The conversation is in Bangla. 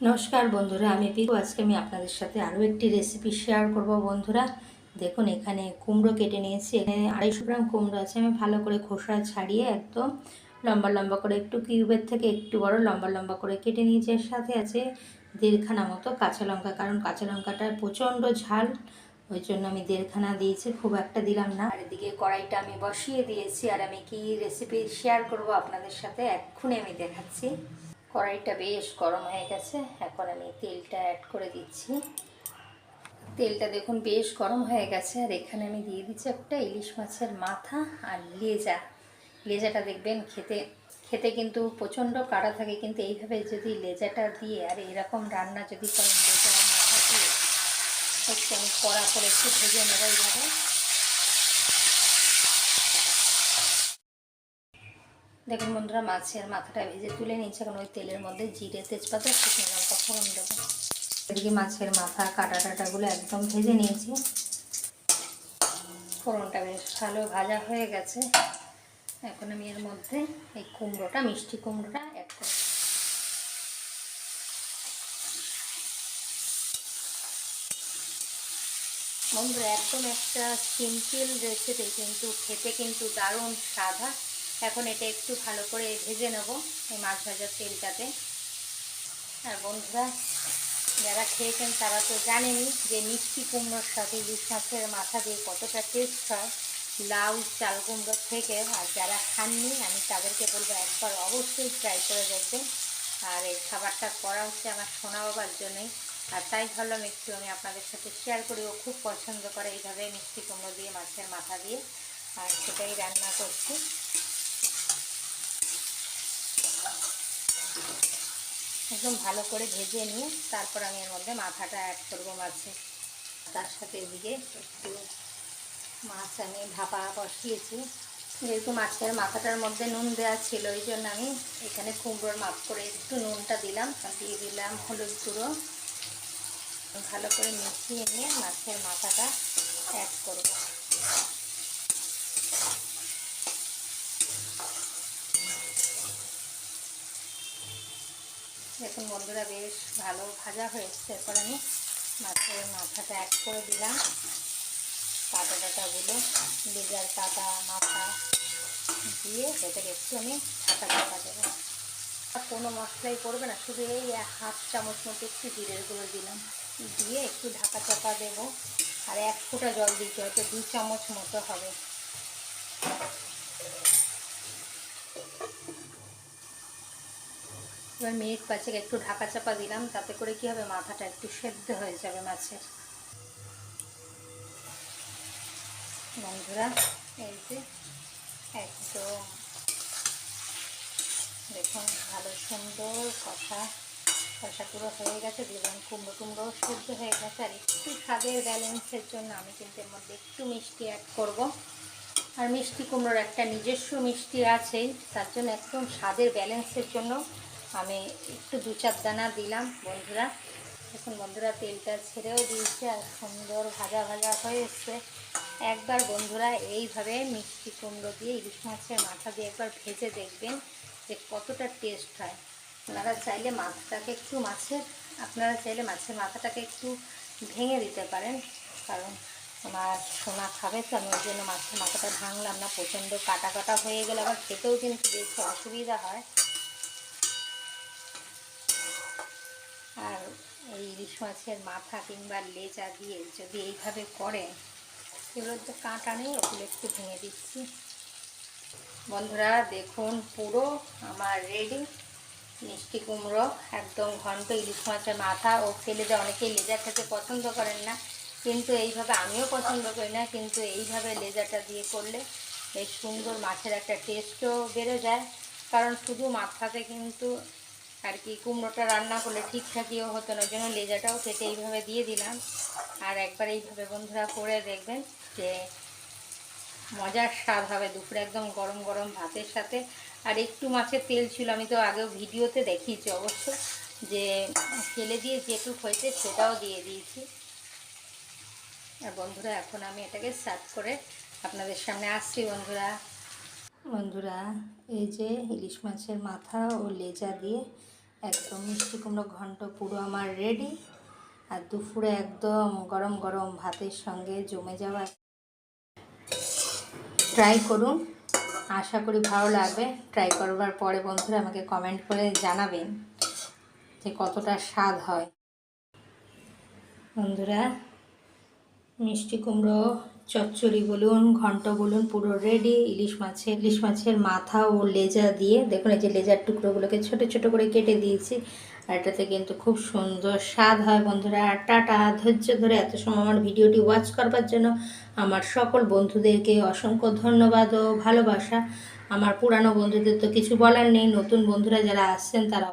নমস্কার বন্ধুরা, আমি পিকু আজকে আমি আপনাদের সাথে আরও একটি রেসিপি শেয়ার করব বন্ধুরা। দেখুন, এখানে কুমড়ো কেটে নিয়েছি। এখানে আড়াইশো গ্রাম কুমড়ো আছে। আমি ভালো করে খোসা ছাড়িয়ে একদম লম্বা লম্বা করে একটু কিউবের থেকে একটু বড় লম্বা লম্বা করে কেটে নিয়েছি। এর সাথে আছে দেড়খানা মতো কাঁচা লঙ্কা, কারণ কাঁচা লঙ্কাটা প্রচণ্ড ঝাল, ওই জন্য আমি দেড়খানা দিয়েছি। খুব একটা দিলাম না। আর এদিকে কড়াইটা আমি বসিয়ে দিয়েছি। আর আমি কি রেসিপি শেয়ার করব আপনাদের সাথে, এক্ষুনি আমি দেখাচ্ছি। কড়াইটা বেশ গরম হয়ে গেছে। এখন আমি তেলটা অ্যাড করে দিচ্ছি। তেলটা দেখুন বেশ গরম হয়ে গেছে। আর এখানে আমি দিয়ে দিচ্ছি একটা ইলিশ মাছের মাথা আর লেজা। লেজাটা দেখবেন খেতে খেতে কিন্তু প্রচণ্ড কাড়া থাকে। কিন্তু এইভাবে যদি লেজাটা দিয়ে, আর এরকম রান্না যদি করেন লেজা মাথা দিয়ে একটু আমি কড়া করে একটু ভেজে নেব এইভাবে। দেখুন বন্ধুরা, মাছের মাথাটা ভেজে তুলে নিচ্ছে এখন ওই তেলের মধ্যে জিরে, তেজপাতা, শুকনো লঙ্কা ফোড়ন দেবো। এদিকে মাছের মাথা, কাটা টাটাগুলো একদম ভেজে নিয়েছি। ফোড়নটা বেশ ভালো ভাজা হয়ে গেছে। এখন আমি এর মধ্যে এই কুমড়োটা, মিষ্টি কুমড়োটা অ্যাড করব। বন্ধুরা, একদম একটা সিম্পল রেসিপি কিন্তু খেতে কিন্তু দারুণ সাদা এখন এটা একটু ভালো করে ভেজে নেব এই মাছ ভাজার তেলটাতে। আর বন্ধুরা, যারা খেয়েছেন তারা তো জানেনি যে মিষ্টি কুমড়োর সাথে ইলিশ মাছের মাথা দিয়ে কতটা টেস্ট হয়, লাউ, চাল কুমড়োর থেকে। আর যারা খাননি, আমি তাদেরকে বলব একবার অবশ্যই ট্রাই করে দেখবেন। আর এই খাবারটা করা হচ্ছে আমার সোনা বাবার জন্যই। আর তাই ভাবলাম একটু আমি আপনাদের সাথে শেয়ার করি, ও খুব পছন্দ করে এইভাবে মিষ্টি কুমড়ো দিয়ে মাছের মাথা দিয়ে। আর সেটাই রান্না করছি। একদম ভালো করে ভেজে নিয়ে তারপর আমি এর মধ্যে মাথাটা অ্যাড করব মাছে। তার সাথে এদিকে একটু মাছ আমি ভাপা বসিয়েছি। যেহেতু মাছের মাথাটার মধ্যে নুন দেওয়া ছিল ওই জন্য আমি এখানে কুমড়োর মাপ করে একটু নুনটা দিলাম দিয়ে দিলাম হলুদ গুঁড়ো। ভালো করে মিশিয়ে নিয়ে মাছের মাথাটা অ্যাড করব। দেখুন বন্ধুরা, বেশ ভালো ভাজা হয়েছে। এরপর আমি মাছের মাথাটা অ্যাড করে দিলাম। কাটা টাটাগুলো লেজার কাটা মাথা দিয়ে এটাকে একটু আমি ছাতা চাপা দেবো কোনো মশলাই পড়বে না, শুধু এই হাফ চামচ মতো একটু জিরের গুঁড়ো দিলাম। দিয়ে একটু ঢাকা চাপা দেবো। আর এক ফোঁটা জল দিতে হয়তো দু চামচ মতো হবে। এবার মিনিট পাঁচেক একটু ঢাকা চাপা দিলাম, তাতে করে কি হবে, মাথাটা একটু সেদ্ধ হয়ে যাবে মাছের। বন্ধুরা, এই যে একদম, দেখুন, ভালো সুন্দর কথা কষা পুরো হয়ে গেছে দিলাম কুমড়ো কুমড়ো সেদ্ধ হয়ে গেছে, আর একটু স্বাদের ব্যালেন্সের জন্য আমি কিন্তু এর মধ্যে একটু মিষ্টি অ্যাড করব। আর মিষ্টি কুমড়োর একটা নিজস্ব মিষ্টি আছেই তার জন্য একদম স্বাদের ব্যালেন্সের জন্য আমি একটু দু চার দানা দিলাম বন্ধুরা। এখন বন্ধুরা, তেলটা ছেড়েও দিয়েছে আর সুন্দর ভাজা ভাজা হয়ে এসছে। একবার বন্ধুরা এইভাবে মিষ্টি কুমড়ো দিয়ে ইলিশ মাছের মাথা দিয়ে একবার ভেজে দেখবেন যে কতটা টেস্ট হয়। আপনারা চাইলে মাথাটাকে একটু মাছের, আপনারা চাইলে মাছের মাথাটাকে একটু ভেঙে দিতে পারেন। কারণ আমার সোনা খাবে তো, আমি ওই জন্য মাছের মাথাটা ভাঙলাম না, প্রচণ্ড কাটা কাটা হয়ে গেলে আবার খেতেও কিন্তু বেশি অসুবিধা হয় আর এই ইলিশ মাছের মাথা কিংবা লেজা দিয়ে যদি এইভাবে করেন এগুলোর তো কাঁটা নেই, ওগুলো একটু ভেঙে দিচ্ছি। বন্ধুরা, দেখুন পুরো আমার রেডি। মিষ্টি কুমড়ো, একদম ঘন্ট ইলিশ মাছের মাথা। ও ফেলে দেয় অনেকেই লেজা খেতে পছন্দ করেন না, কিন্তু এইভাবে আমিও পছন্দ করি না, কিন্তু এইভাবে লেজাটা দিয়ে করলে বেশ সুন্দর মাছের একটা টেস্টও বেড়ে যায়। কারণ শুধু মাথাতে কিন্তু আর কি, কুমড়োটা রান্না করলে ঠিকঠাকইও হতো না, ওই জন্য লেজাটাও কেটে এইভাবে দিয়ে দিলাম। আর একবার এইভাবে বন্ধুরা করে দেখবেন যে মজার স্বাদ হবে দুপুরে একদম গরম গরম ভাতের সাথে। আর একটু মাছের তেল ছিল, আমি তো আগেও ভিডিওতে দেখিয়েছি অবশ্য, যে ফেলে দিয়ে যেটুক হয়েছে সেটাও দিয়ে দিয়েছি। আর বন্ধুরা, এখন আমি এটাকে সার্ভ করে আপনাদের সামনে আসছি বন্ধুরা। বন্ধুরা, এই যে ইলিশ মাছের মাথা ও লেজা দিয়ে একদম মিষ্টি কুমড়ো ঘন্ট পুরো আমার রেডি আর দুপুরে একদম গরম গরম ভাতের সঙ্গে জমে যাওয়া। ট্রাই করুন। আশা করি ভালো লাগবে। ট্রাই করবার পরে বন্ধুরা আমাকে কমেন্ট করে জানাবেন যে কতটা স্বাদ হয়। বন্ধুরা মিষ্টি কুমড়ো, চচ্চড়ি বলুন, ঘন্ট বলুন, পুরো রেডি ইলিশ মাছের ইলিশ মাছের মাথা ও লেজা দিয়ে, দেখুন এই যে লেজার টুকরোগুলোকে ছোট ছোট করে কেটে দিয়েছি, আর এটাতে কিন্তু খুব সুন্দর স্বাদ হয় বন্ধুরা, আর টাটা, ধৈর্য ধরে এত সময় আমার ভিডিওটি ওয়াচ করবার জন্য আমার সকল বন্ধুদেরকে অসংখ্য ধন্যবাদ ও ভালোবাসা, আমার পুরানো বন্ধুদের তো কিছু বলার নেই, নতুন বন্ধুরা যারা আসছেন তারা